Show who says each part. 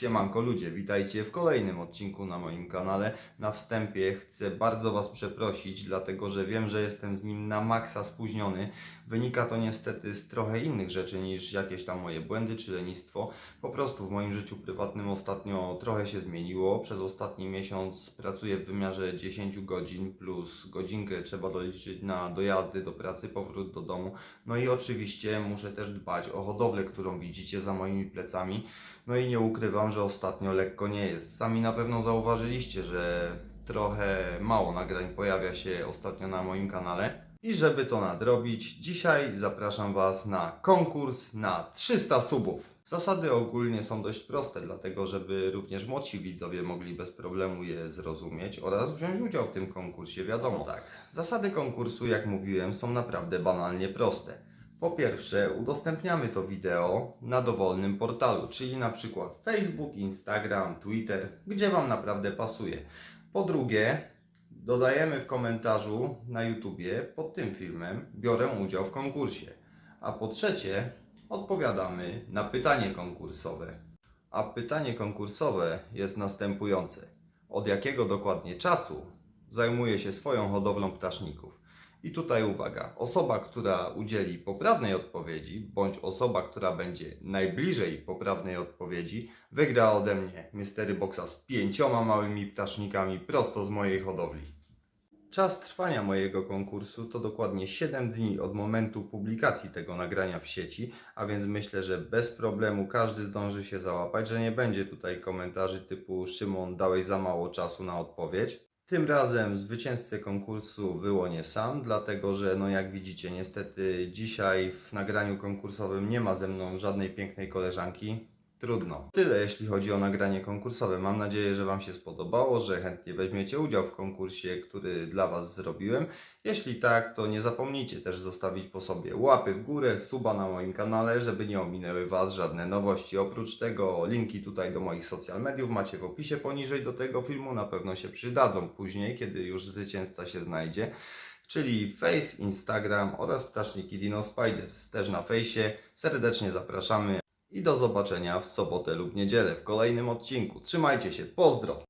Speaker 1: Siemanko ludzie, witajcie w kolejnym odcinku na moim kanale. Na wstępie chcę bardzo Was przeprosić, dlatego że wiem, że jestem z nim na maksa spóźniony. Wynika to niestety z trochę innych rzeczy niż jakieś tam moje błędy czy lenistwo. Po prostu w moim życiu prywatnym ostatnio trochę się zmieniło. Przez ostatni miesiąc pracuję w wymiarze 10 godzin plus godzinkę trzeba doliczyć na dojazdy do pracy, powrót do domu. No i oczywiście muszę też dbać o hodowlę, którą widzicie za moimi plecami. No i nie ukrywam, że ostatnio lekko nie jest. Sami na pewno zauważyliście, że trochę mało nagrań pojawia się ostatnio na moim kanale. I żeby to nadrobić, dzisiaj zapraszam Was na konkurs na 300 subów. Zasady ogólnie są dość proste, dlatego żeby również młodsi widzowie mogli bez problemu je zrozumieć oraz wziąć udział w tym konkursie, wiadomo. tak, zasady konkursu, jak mówiłem, są naprawdę banalnie proste. Po pierwsze, udostępniamy to wideo na dowolnym portalu, czyli na przykład Facebook, Instagram, Twitter, gdzie Wam naprawdę pasuje. Po drugie, dodajemy w komentarzu na YouTubie pod tym filmem biorę udział w konkursie. A po trzecie, odpowiadamy na pytanie konkursowe. A pytanie konkursowe jest następujące. Od jakiego dokładnie czasu zajmuje się swoją hodowlą ptaszników? I tutaj uwaga, osoba, która udzieli poprawnej odpowiedzi, bądź osoba, która będzie najbliżej poprawnej odpowiedzi, wygra ode mnie Mystery Boxa z pięcioma małymi ptasznikami prosto z mojej hodowli. Czas trwania mojego konkursu to dokładnie 7 dni od momentu publikacji tego nagrania w sieci, a więc myślę, że bez problemu każdy zdąży się załapać, że nie będzie tutaj komentarzy typu Szymon dałeś za mało czasu na odpowiedź. Tym razem zwycięzcę konkursu wyłonię sam, dlatego że no jak widzicie niestety dzisiaj w nagraniu konkursowym nie ma ze mną żadnej pięknej koleżanki. Trudno. Tyle jeśli chodzi o nagranie konkursowe. Mam nadzieję, że Wam się spodobało, że chętnie weźmiecie udział w konkursie, który dla Was zrobiłem. Jeśli tak, to nie zapomnijcie też zostawić po sobie łapy w górę, suba na moim kanale, żeby nie ominęły Was żadne nowości. Oprócz tego linki tutaj do moich social mediów macie w opisie poniżej do tego filmu. Na pewno się przydadzą później, kiedy już zwycięzca się znajdzie. Czyli Face, Instagram oraz ptaszniki Dino Spiders. Też na fejsie. Serdecznie zapraszamy i do zobaczenia w sobotę lub niedzielę w kolejnym odcinku. Trzymajcie się, pozdro!